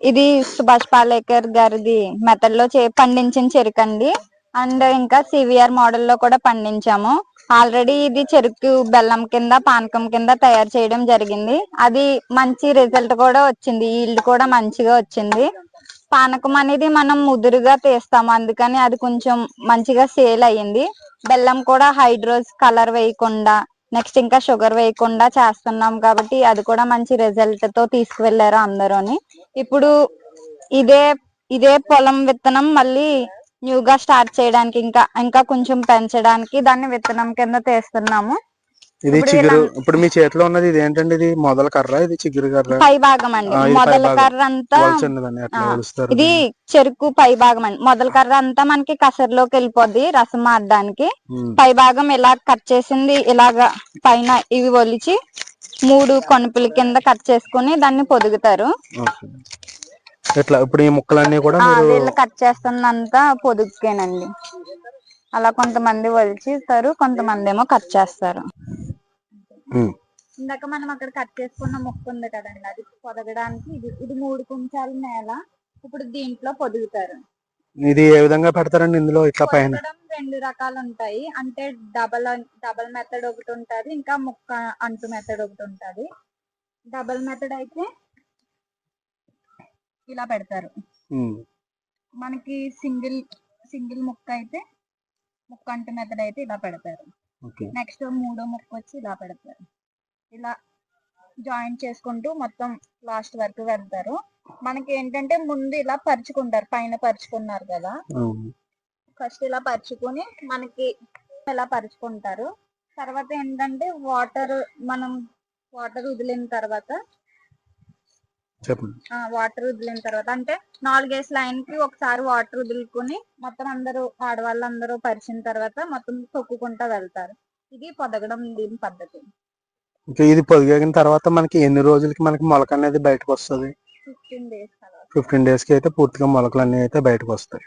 ఇది సుభాష్ పాలేకర్ గారిది మెథడ్లో చే పండించిన చెరుకు అండి. అండ్ ఇంకా సివిఆర్ మోడల్లో కూడా పండించాము. ఆల్రెడీ ఇది చెరుకు బెల్లం కింద పానకం కింద తయారు చేయడం జరిగింది. అది మంచి రిజల్ట్ కూడా వచ్చింది. ఈల్డ్ కూడా మంచిగా వచ్చింది. పానకం అనేది మనం ముదురుగా తీస్తాము. అందుకని అది కొంచెం మంచిగా సేల్ అయ్యింది. బెల్లం కూడా హైడ్రోస్ కలర్ వేయకుండా నెక్స్ట్ ఇంకా షుగర్ వేయకుండా చేస్తున్నాం కాబట్టి అది కూడా మంచి రిజల్ట్తో తీసుకువెళ్ళారు అందరూని. ఇప్పుడు ఇదే ఇదే పొలం విత్తనం మళ్ళీ న్యూగా స్టార్ట్ చేయడానికి ఇంకా ఇంకా కొంచెం పెంచడానికి దాన్ని విత్తనం కింద తీస్తున్నాము. ఇది చిగురు ఇప్పుడు మీ చేతిలో ఉన్నది ఇది ఏంటండి ఇది? మొదల కర్ర? ఇది చిగురు కర్ర? పై భాగం అండి. మొదల. కర్ర అంతా ఇది చెరుకు పై భాగం అండి. మొదల కర్ర అంతా మనకి కసరులోకి వెళ్ళిపోద్ది రసం ఆడడానికి. పై భాగం ఇలా కట్ చేసింది ఇలాగా పైన ఇవి ఒలిచి మూడు కొనుపుల కింద కట్ చేసుకుని దాన్ని పొదుగుతారు. ఇట్లా ఇప్పుడు ఈ ముక్కలన్నీ కూడా వీళ్ళు కట్ చేస్తున్నంతా పొదుగుకేనండి అలా కొంతమంది ఒలిచిస్తారు కొంతమంది ఏమో కట్ చేస్తారు. ఇందాక మనం అక్కడ కట్ చేసుకున్న ముక్క ఉంది కదండి అది పొదగడానికి ఇది ఇది మూడు కుంచాల నేల ఇప్పుడు దీంట్లో పొదుగుతారు. ఇది ఏ విధంగా పెడతారండి ఇందులో ఇట్లా పైన? రెండు రకాలు ఉంటాయి. అంటే డబల్ డబల్ మెథడ్ ఒకటి ఉంటది ఇంకా ముక్క అంటు మెథడ్ ఒకటి ఉంటది. డబల్ మెథడ్ అయితే ఇలా పెడతారు. మనకి సింగిల్ సింగిల్ ముక్క అయితే ముక్క అంటు మెథడ్ అయితే ఇలా పెడతారు. నెక్స్ట్ మూడో ముక్క వచ్చి ఇలా పెడతారు. ఇలా జాయిన్ చేసుకుంటూ మొత్తం లాస్ట్ వరకు వెళ్తారు. మనకి ఏంటంటే ముందు ఇలా పరుచుకుంటారు. పైన పరుచుకున్నారు కదా. ఫస్ట్ ఇలా పరుచుకొని మనకి ఇలా పరుచుకుంటారు. తర్వాత ఏంటంటే వాటర్ మనం వాటర్ వదిలిన తర్వాత వాటర్ వదిలిన తర్వాత అంటే నాలుగేసి లైన్కి ఒకసారి వాటర్ వదులుకొని మొత్తం అందరూ ఆడవాళ్ళందరూ పరిచిన తర్వాత మొత్తం తొక్కుకుంటా వెళ్తారు. ఇది పొదగడం దీని పద్ధతి. ఇంకా ఇది పొదిగిన తర్వాత మనకి ఎన్ని రోజులకి మనకి మొలక అనేది బయటకు వస్తుంది? ఫిఫ్టీన్ డేస్ ఫిఫ్టీన్ డేస్కి అయితే పూర్తిగా మొలకలు అన్ని అయితే బయటకు వస్తాయి.